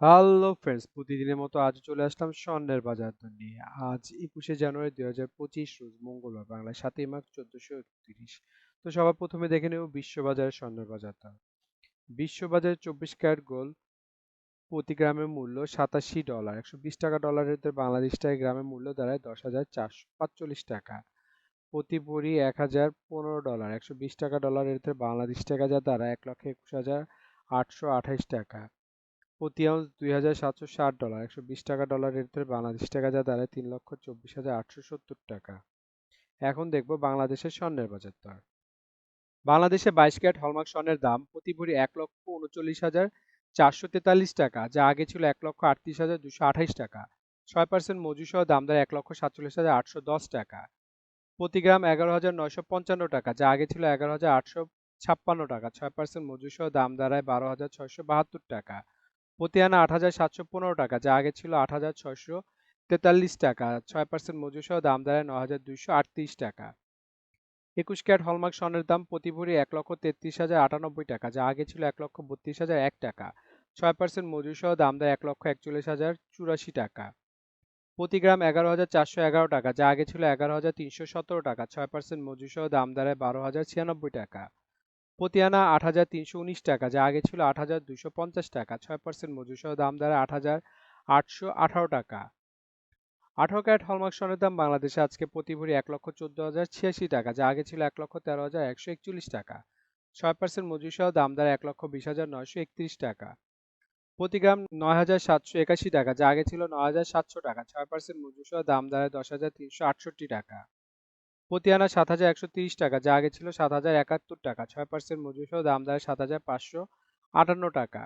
Hello friends প্রতিদিনের মতো আজ চলে আসলাম স্বর্ণের বাজার নিয়ে। আজ একুশে জানুয়ারি দুই হাজার পঁচিশ রোজ মঙ্গলবার, বাংলায় সাতই মার্চ চোদ্দশো একত্রিশ। তো সবার প্রথমে দেখে নেব বিশ্ববাজারের স্বর্ণের বাজার দর। বিশ্ববাজারে চব্বিশ ক্যারেট গোল্ড প্রতি গ্রামের মূল্য সাতাশি ডলার, একশো বিশ টাকা ডলারের বাংলাদেশ টাকা গ্রামের মূল্য দাঁড়ায় দশ হাজার চারশো পাঁচচল্লিশ টাকা। প্রতি ভরি এক হাজার পনেরো ডলার, একশো বিশ টাকা ডলারের বাংলাদেশ টাকা যা দাঁড়ায় এক লক্ষ একুশ হাজার আটশো আঠাইশ টাকা। প্রতি আউন্স দুই হাজার সাতশো ষাট ডলার, একশো বিশ টাকা ডলারের দরে বাংলাদেশ টাকা যা দাঁড়ায় তিন লক্ষ চব্বিশ হাজার আটশো সত্তর টাকা। এখন দেখব বাংলাদেশের স্বর্ণের বাজার দর। বাংলাদেশে বাইশ ক্যারেট হলমার্ক স্বর্ণের দাম প্রতি ভরি এক লক্ষ উনচল্লিশ হাজার চারশো তেতাল্লিশ টাকা, যা আগে ছিল এক লক্ষ আটত্রিশ হাজার দুশো আঠাইশ টাকা। ছয় পার্সেন্ট মজুর সহ দাম দাঁড়ায় এক লক্ষ সাতচল্লিশ হাজার আটশো দশ টাকা। প্রতি গ্রাম এগারো হাজার নয়শো পঞ্চান্ন টাকা, যা আগে ছিল এগারো হাজার আটশো ছাপ্পান্ন টাকা। ছয় পার্সেন্ট মজুর সহ দাম দাঁড়ায় বারো হাজার ছয়শো বাহাত্তর টাকা। প্রতি আনা আট হাজার সাতশো পনেরো টাকা, যা আগে ছিল আট হাজার ছয়শো তেতাল্লিশ টাকা, ছয় পার্সেন্ট মজুর সহ দাম দাঁড়ায় ন হাজার দুইশো আটত্রিশ টাকা। একুশ ক্যারেট হলমার্ক স্বর্ণের দাম প্রতি ভরি এক লক্ষ তেত্রিশ হাজার আটানব্বই টাকা, যা আগে ছিল এক লক্ষ বত্রিশ হাজার এক টাকা। ছয় পার্সেন্ট মজুর সহ দাম দেয় এক লক্ষ একচল্লিশ হাজার চুরাশি টাকা। প্রতি গ্রাম এগারো হাজার চারশো এগারো টাকা, যা আগে ছিল এগারো হাজার তিনশো সতেরো টাকা, ছয় পার্সেন্ট মজুর সহ দাম দাঁড়ায় বারো হাজার ছিয়ানব্বই টাকা। প্রতি আনা আট হাজার তিনশো উনিশ টাকা, যা আগে ছিল আট হাজার দুশো পঞ্চাশ টাকা, ছয় পার্সেন্ট মজুর সহ দাম দাঁড়ায় আট হাজার আটশো আঠারো টাকা। আঠারো ক্যারেট হলমার্ক স্বর্ণের দাম বাংলাদেশে আজকে প্রতি ভরি এক লক্ষ চোদ্দ হাজার ছিয়াশি টাকা, যা আগে ছিল এক লক্ষ তেরো হাজার একশো একচল্লিশ টাকা। ছয় পার্সেন্ট মজুর সহ দাম দাঁড়ায় এক লক্ষ বিশ হাজার নয়শো একত্রিশ টাকা। প্রতি গ্রাম নয় হাজার সাতশো একাশি টাকা, যা আগে ছিল নয় হাজার সাতশো টাকা, ছয় পার্সেন্ট মজুর সহ দাম দাঁড়ায় দশ হাজার তিনশো আটষট্টি টাকা। প্রতি আনা সাত হাজার একশো তিরিশ টাকা, যা আগে ছিল সাত হাজার একাত্তর টাকা। ছয় পার্সেন্ট মজুর সহ দাম দাঁড়ায় সাত হাজার পাঁচশো আটান্ন টাকা।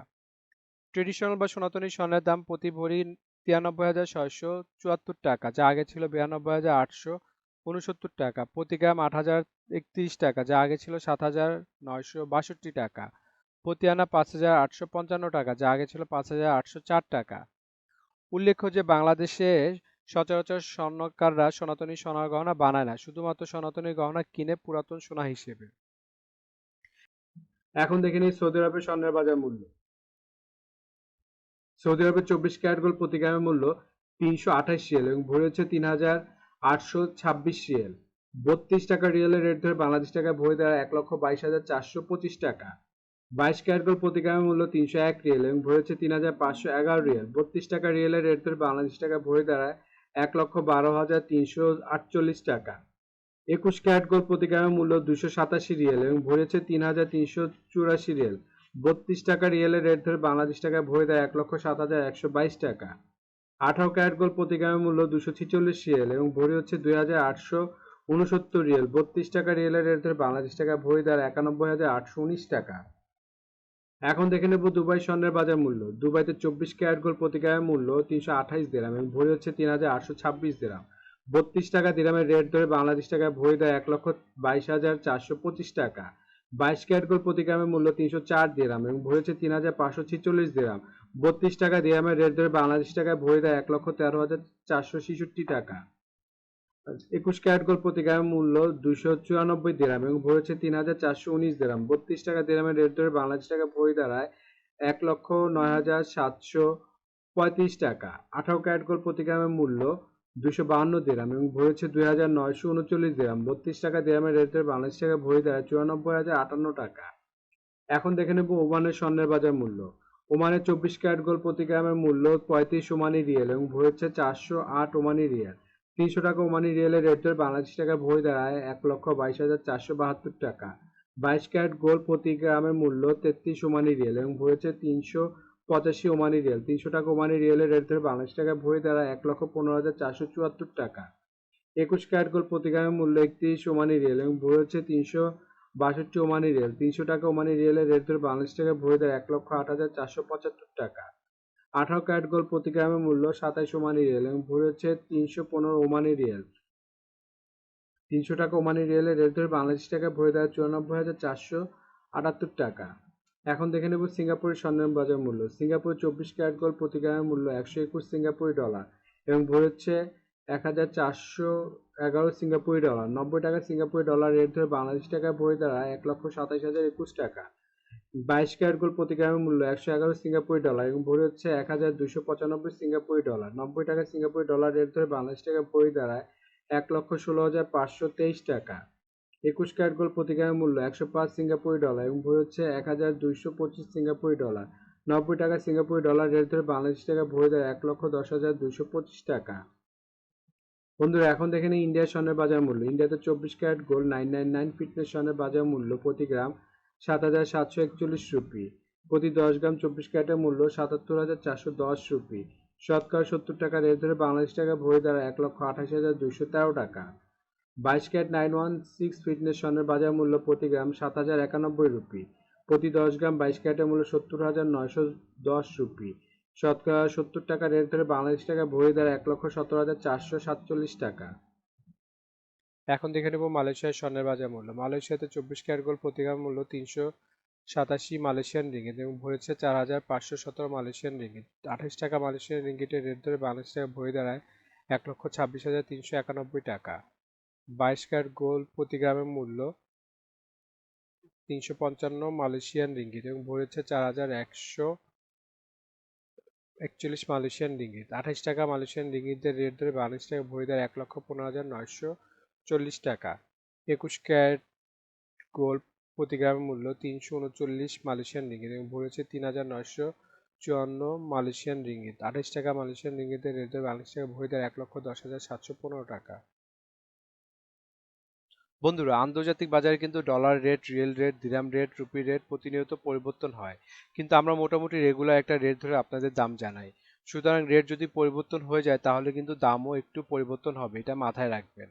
ট্রেডিশনাল বা সনাতনী স্বর্ণের দাম প্রতি ভরি তিরানব্বই হাজার ছয়শো চুয়াত্তর টাকা, যা আগে ছিল বিরানব্বই হাজার আটশো উনসত্তর টাকা। প্রতি গ্রাম আট হাজার একত্রিশ টাকা, যা আগে ছিল সাত হাজার নয়শো বাষট্টি টাকা। প্রতি আনা পাঁচ হাজার আটশো পঞ্চান্ন টাকা, যা আগে ছিল পাঁচ হাজার আটশো চার টাকা। উল্লেখ্য যে বাংলাদেশে সচরাচর স্বর্ণকাররা সনাতনী সোনার গহনা বানায় না, শুধুমাত্র সনাতনী গহনা কিনে পুরাতন সোনা হিসেবে। এখন দেখে নিই সৌদি আরবের স্বর্ণের বাজার মূল্য। সৌদি আরবের চব্বিশ ক্যারেট গোল্ড প্রতি গ্রামের মূল্য তিনশো আঠাশ রিয়েল এবং ভরি হচ্ছে তিন হাজার আটশো ছাব্বিশ রিয়েল। বত্রিশ টাকা রিয়েলের রেট ধরে বাংলাদেশ টাকায় ভরি দ্বারা এক লক্ষ বাইশ হাজার চারশো পঁচিশ টাকা। বাইশ ক্যারেট গোল্ড প্রতি গ্রামের মূল্য তিনশো এক রিয়েল এবং ভরি হচ্ছে তিন হাজার পাঁচশো এগারো রিয়েল। বত্রিশ টাকা রিয়েলের রেট ধরে বাংলাদেশ টাকায় ভরি দাঁড়ায় এক লক্ষ বারো হাজার তিনশো আটচল্লিশ টাকা। একুশ ক্যারেট গোল্ড প্রতি গ্রামের মূল্য দুশো সাতাশি রিয়েল এবং ভরি হচ্ছে তিন হাজার তিনশো চুরাশি রিয়েল। বত্রিশ টাকা রিয়েলের রেট ধরে বাংলাদেশ টাকায় ভরে দেয় এক লক্ষ সাত হাজার একশো বাইশ টাকা। আঠারো ক্যারেট গোল্ড প্রতি গ্রামের মূল্য দুশো ছিচল্লিশ রিয়েল এবং ভরি হচ্ছে দুই হাজার আটশো উনসত্তর রিয়েল। বত্রিশ টাকা রিয়েলের রেট ধরে বাংলাদেশ টাকায় ভরি দেয় একানব্বই হাজার আটশো উনিশ টাকা। এখন দেখে নেব দুবাই স্বর্ণের বাজার মূল্য। দুবাইতে চব্বিশ ক্যারেট গোল্ড প্রতি গ্রামের মূল্য তিনশো আঠাইশ দিরাম এবং ভরি হচ্ছে তিন হাজার আটশো ছাব্বিশ দিরাম। বত্রিশ টাকা দিরামের রেট ধরে বাংলাদেশ টাকায় ভরি দেয় এক লক্ষ বাইশ হাজার চারশো পঁচিশ টাকা। বাইশ ক্যারেট গোল্ড প্রতি গ্রামের মূল্য তিনশো চার দিরাম এবং ভরি হচ্ছে তিন হাজার পাঁচশো ছিচল্লিশ দিরাম। বত্রিশ টাকা দিরামের রেট ধরে বাংলাদেশ টাকায় ভরি দেয় এক লক্ষ তেরো হাজার চারশো ছেষট্টি টাকা। একুশ ক্যারেট গোল্ড প্রতি গ্রামের মূল্য দুশো চুরানব্বই দিরাম এবং ভরি হচ্ছে তিন হাজার চারশো উনিশ দিরাম। বত্রিশ টাকা দিরামের রেট ধরে বাংলাদেশ টাকা ভরি দাঁড়ায় এক লক্ষ নয় হাজার সাতশো পঁয়ত্রিশ টাকা। আঠারো ক্যারেট গোল্ড প্রতি গ্রামের মূল্য দুশো বাহান্ন দিরাম এবং ভরি হচ্ছে দুই হাজার নয়শো উনচল্লিশ দিরাম। বত্রিশ টাকা দিরামের রেট ধরে বাংলাদেশ টাকা ভরি দাঁড়ায় চুরানব্বই হাজার আটান্ন টাকা। এখন দেখে নেব ওমানের স্বর্ণের বাজার মূল্য। ওমানে চব্বিশ ক্যারেট গোল্ড প্রতি গ্রামের মূল্য পঁয়ত্রিশ ওমানি রিয়েল এবং ভরি হচ্ছে চারশো আট ওমানি রিয়েল। তিনশো টাকা ওমানি রিয়েলের রেট বাংলাদেশ টাকা ভরি দাঁড়ায় এক লক্ষ বাইশ হাজার চারশো বাহাত্তর টাকা। বাইশ ক্যারেট গোল্ড প্রতি গ্রামের মূল্য তেত্রিশ ওমানি রিয়েল এবং ভরি হচ্ছে তিনশো পঁচাশি ওমানি রিয়েল। তিনশো টাকা ওমানি রিয়েলের রেট ধরে বাংলাদেশ টাকা ভরি দাঁড়ায় এক লক্ষ পনেরো হাজার চারশো চুয়াত্তর টাকা। একুশ ক্যারেট গোল্ড প্রতি গ্রামের মূল্য একত্রিশ ওমানি রিয়েল এবং ভরি হচ্ছে তিনশো বাষট্টি ওমানি রিয়েল। তিনশো টাকা ওমানি রিয়েলের রেট ধরে বাংলাদেশ টাকা ভরি দেয় এক লক্ষ আট হাজার চারশো পঁচাত্তর টাকা। আঠারো ক্যারেট গোল্ড প্রতি গ্রামের মূল্য সাতাইশ ওমানি রিয়েল এবং ভরি হচ্ছে তিনশো পনেরো ওমানি রিয়েল। তিনশো টাকা ওমানি রিয়েলের রেট ধরে বাংলাদেশ টাকায় ভরি দেয় চুরানব্বই হাজার চারশো আটাত্তর টাকা। এখন দেখে নেব সিঙ্গাপুরের স্বর্ণের বাজার মূল্য। সিঙ্গাপুরের চব্বিশ ক্যারেট গোল্ড প্রতি গ্রামের মূল্য একশো একুশ সিঙ্গাপুরি ডলার এবং ভরি হচ্ছে এক হাজার চারশো এগারো সিঙ্গাপুরি ডলার। নব্বই টাকা সিঙ্গাপুরি ডলার রেট ধরে বাংলাদেশ টাকায় ভরি দাঁড়ায় এক লক্ষ সাতাইশ হাজার একুশ টাকা। বাইশ ক্যারেট গোল্ড প্রতি গ্রামের মূল্য একশো এগারো সিঙ্গাপুরি ডলার এবং ভরি হচ্ছে এক হাজার দুশো পঁচানব্বই সিঙ্গাপুরি ডলার। নব্বই টাকা সিঙ্গাপুরি ডলার রেট ধরে বাংলাদেশ টাকা ভরি দাঁড়ায় এক লক্ষ ষোলো হাজার পাঁচশো তেইশ টাকা। একুশ ক্যারেট গোল্ড প্রতি গ্রামের মূল্য একশো পাঁচ সিঙ্গাপুরি ডলার এবং ভরি হচ্ছে এক হাজার দুইশো পঁচিশ সিঙ্গাপুরি ডলার। নব্বই টাকা সিঙ্গাপুরি ডলার রেট ধরে বাংলাদেশ টাকা ভরি দাঁড়ায় এক লক্ষ দশ হাজার দুইশো পঁচিশ টাকা। বন্ধুরা, এখন দেখে নিই ইন্ডিয়ার স্বর্ণের বাজার মূল্য। ইন্ডিয়াতে চব্বিশ carat gold nine nine nine fitness স্বর্ণের বাজার মূল্য প্রতি গ্রাম সাত হাজার সাতশো একচল্লিশ রুপি। প্রতি দশ গ্রাম চব্বিশ ক্যারেটের মূল্য সাতাত্তর হাজার চারশো দশ রুপি। শতকরা সত্তর টাকা রেট ধরে বাংলাদেশ টাকা ভরি দ্বারা এক লক্ষ আঠাশ হাজার দুইশো তেরো টাকা। বাইশ carat nine one six fitness স্বর্ণের বাজার মূল্য প্রতি গ্রাম সাত হাজার একানব্বই রুপি। প্রতি দশ গ্রাম বাইশ ক্যারেটের মূল্য সত্তর হাজার নয়শো দশ রুপি। শতকরা সত্তর টাকা রেট ধরে বাংলাদেশ টাকা ভরি দ্বারা এক লক্ষ সতেরো হাজার চারশো সাতচল্লিশ টাকা। এখন দেখে নেব মালয়েশিয়ার স্বর্ণের বাজার মূল্য। মালয়েশিয়াতে চব্বিশ ক্যারেট গোল্ড প্রতি মূল্য তিনশো সাতাশি মালয়েশিয়ান রিঙ্গিত এবং ভরেছে চার হাজার পাঁচশো সতেরো মালয়েশিয়ান রিঙ্গিত। আঠাশ টাকা মালয়েশিয়ান রিঙ্গিটের রেট ধরে বাংলাদেশ টাকা ভরে দাঁড়ায় এক লক্ষ ছাব্বিশ হাজার তিনশো একানব্বই টাকা। বাইশ ক্যারেট গোল্ড প্রতি গ্রামের মূল্য তিনশো পঞ্চান্ন মালয়েশিয়ান রিঙ্গিত এবং ভরেছে চার হাজার একশো একচল্লিশ মালয়েশিয়ান রিঙ্গিত। আঠাশ টাকা মালয়েশিয়ান রিঙ্গিতের রেট ধরে বাংলাদেশ টাকা ভরে দেয় এক লক্ষ পনেরো হাজার নয়শো চল্লিশ টাকা। একুশ ক্যারেট গোল্ড প্রতি গ্রামের মূল্য তিনশো উনচল্লিশ মালয়েশিয়ান রিঙ্গিত এবং ভরেছে তিন হাজার নয়শো চুয়ান্ন মালয়েশিয়ান রিঙ্গিত। আঠাশ টাকা মালয়েশিয়ান রিঙ্গিতের রেট ধরে বাংলাদেশ টাকা, ভরে দেয় এক লক্ষ দশ হাজার সাতশো পনেরো টাকা। বন্ধুরা, আন্তর্জাতিক বাজারে কিন্তু dollar rate riyal rate dirham rate rupee rate প্রতিনিয়ত পরিবর্তন হয়। কিন্তু আমরা মোটামুটি রেগুলার একটা রেট ধরে আপনাদের দাম জানাই। সুতরাং রেট যদি পরিবর্তন হয়ে যায়, তাহলে কিন্তু দামও একটু পরিবর্তন হবে, এটা মাথায় রাখবেন।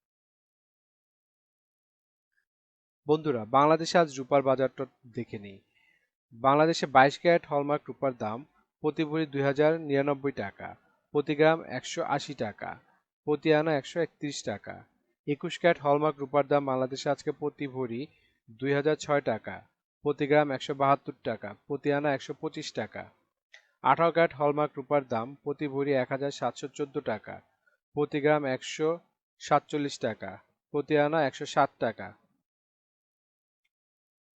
বন্ধুরা, বাংলাদেশে আজ রূপার বাজারটা দেখে নিই। বাংলাদেশে বাইশ ক্যারেট হলমার্ক রূপার দাম প্রতি ভরি দুই হাজার নিরানব্বই টাকা, প্রতি গ্রাম একশো আশি টাকা, প্রতি আনা একশো একত্রিশ টাকা। একুশ ক্যারেট হলমার্ক রূপার দাম বাংলাদেশে আজকে প্রতি ভরি দুই হাজার ছয় টাকা, প্রতি গ্রাম একশো বাহাত্তর টাকা, প্রতি আনা একশো পঁচিশ টাকা। আঠারো ক্যারেট হলমার্ক রূপার দাম প্রতি ভরি এক হাজার সাতশো চোদ্দ টাকা, প্রতি গ্রাম একশো সাতচল্লিশ টাকা, প্রতি আনা একশো ষাট টাকা।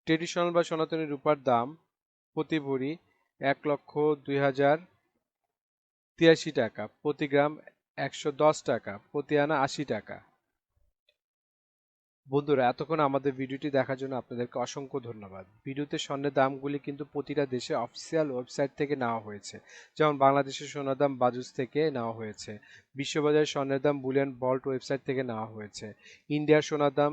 ট্রেডিশনাল বা সনাতনী রূপার দাম প্রতি ভরি এক লক্ষ দুই হাজার তিরাশি টাকা, প্রতি গ্রাম একশো দশ টাকা, প্রতি আনা আশি টাকা। বন্ধুরা, এতক্ষণ আমাদের ভিডিওটি দেখার জন্য আপনাদেরকে অসংখ্য ধন্যবাদ। ভিডিওতে স্বর্ণের দামগুলি কিন্তু প্রতিটা দেশে অফিসিয়াল ওয়েবসাইট থেকে নেওয়া হয়েছে। যেমন বাংলাদেশের সোনার দাম বাজুস থেকে নেওয়া হয়েছে। বিশ্ববাজার স্বর্ণের দাম বুলিয়ান বল্ট ওয়েবসাইট থেকে নেওয়া হয়েছে। ইন্ডিয়ার সোনার দাম